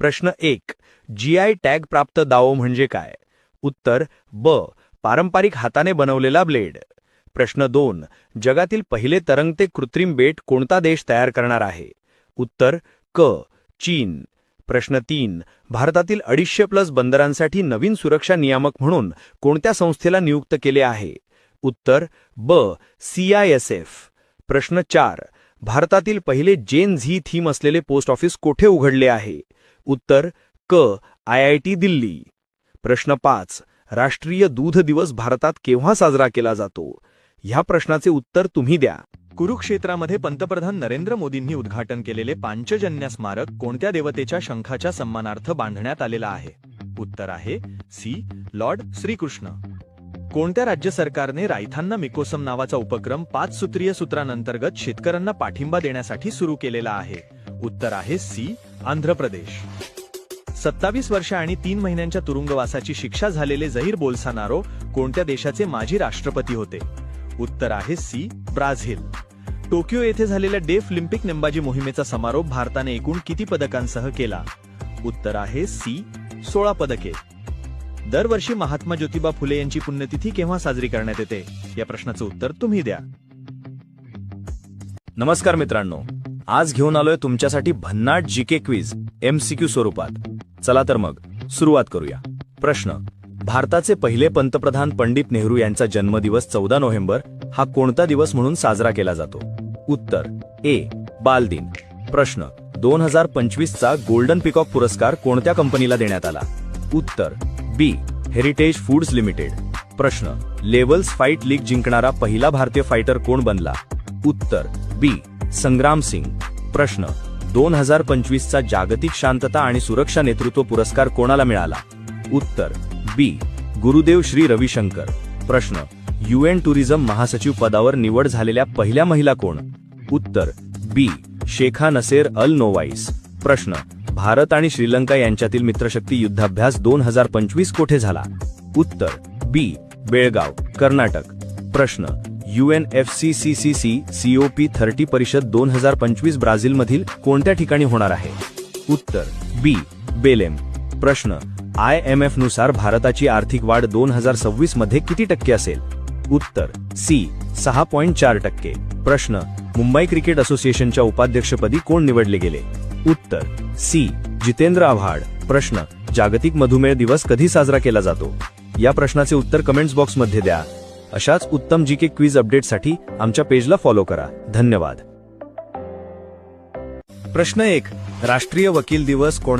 प्रश्न एक GI tag प्राप्त दावो म्हणजे काय? उत्तर ब पारंपरिक हाताने बनवलेला ब्लेड. प्रश्न दोन जगातील पहिले तरंगते कृत्रिम बेट कोणता देश तयार करणार आहे? उत्तर क चीन. प्रश्न तीन भारतातील अडीचशे प्लस बंदरांसाठी नवीन सुरक्षा नियामक म्हणून कोणत्या संस्थेला नियुक्त केले आहे? उत्तर ब सीआयएसएफ प्रश्न चार भारतातील पहिले जेन झी थीम असलेले पोस्ट ऑफिस कोठे उघडले आहे? उत्तर क आय आय टी दिल्ली. प्रश्न पाच राष्ट्रीय दूध दिवस भारतात केव्हा साजरा केला जातो? ह्या प्रश्नाचे उत्तर तुम्ही द्या. कुरुक्षेत्रामध्ये पंतप्रधान नरेंद्र मोदींनी उद्घाटन केलेले पांचजन्य स्मारक कोणत्या देवतेच्या शंखाच्या सन्मानार्थ बांधण्यात आलेला आहे? उत्तर आहे सी लॉर्ड श्रीकृष्ण. कोणत्या राज्य सरकारने रायथांना मिकोसम नावाचा उपक्रम पाच सूत्रीय सूत्रांतर्गत शेतकऱ्यांना पाठिंबा देण्यासाठी सुरू केलेला आहे? उत्तर आहे सी आंध्र प्रदेश. सत्तावीस वर्ष आणि तीन महिन्यांच्या तुरुंगवासाची शिक्षा झालेले जहीर बोल्सानारो कोणत्या देशाचे माजी राष्ट्रपती होते? उत्तर आहे सी ब्राझील. टोकियो येथे झालेल्या डेफ लिम्पिक नेमबाजी मोहिमेचा समारोप भारताने एकूण किती पदकांसह केला? उत्तर आहे सी सोळा पदके. दरवर्षी महात्मा ज्योतिबा फुले यांची पुण्यतिथी केव्हा साजरी करण्यात येते? या प्रश्नाचं उत्तर तुम्ही द्या. नमस्कार मित्रांनो. आज घेऊन आलोय तुमच्यासाठी भन्नाट जी के क्विज एमसीक्यू स्वरूपात. चला तर मग सुरुवात करूया. प्रश्न. भारताचे पहिले पंतप्रधान पंडित नेहरू यांचा जन्मदिवस चौदा नोव्हेंबर हा कोणता दिवस म्हणून साजरा केला जातो? उत्तर. ए. बालदिन. प्रश्न. दोन हजार पंचवीसचा गोल्डन पिकॉक पुरस्कार कोणत्या कंपनीला देण्यात आला? उत्तर. बी. Heritage foods limited. प्रश्न. लेवल्स फाईट लीग जिंकणारा पहिला भारतीय फायटर कोण बनला? उत्तर. बी. संग्राम सिंग. प्रश्न. दोन हजार पंचवीसचा जागतिक शांतता आणि सुरक्षा नेतृत्व पुरस्कार कोणाला मिळाला? उत्तर. बी. गुरुदेव श्री रविशंकर. प्रश्न. युएन टुरिझम महासचिव पदावर निवड झालेल्या पहिल्या महिला कोण? उत्तर. बी. शेखा नसेर अल नोवाईस. प्रश्न. भारत आणि श्रीलंका यांच्यातील मित्रशक्ती युद्धाभ्यास दोन हजार पंचवीस कोठे झाला? उत्तर. बी. बेळगाव कर्नाटक. प्रश्न. UN F C C C C COP thirty परिषद दोन हजार पंचवीस ब्राझीलमधील कोणत्या ठिकाणी होणार आहे? उत्तर बी बेलेम. प्रश्न आय एम एफनुसार भारताची आर्थिक वाढ दोन हजार सव्वीसमध्ये किती टक्के असेल? उत्तर सी सहा पॉइंट चार टक्के. प्रश्न मुंबई क्रिकेट असोसिएशनच्या उपाध्यक्षपदी कोण निवडले गेले? उत्तर सी जितेंद्र आव्हाड. प्रश्न जागतिक मधुमेह दिवस कधी साजरा केला जातो? या प्रश्नाचे उत्तर कमेंट्स बॉक्समध्ये द्या. अशाच उत्तम जी के क्विज अपडेटसाठी आमच्या पेजला फॉलो करा. धन्यवाद. प्रश्न एक राष्ट्रीय वकील दिवस कोण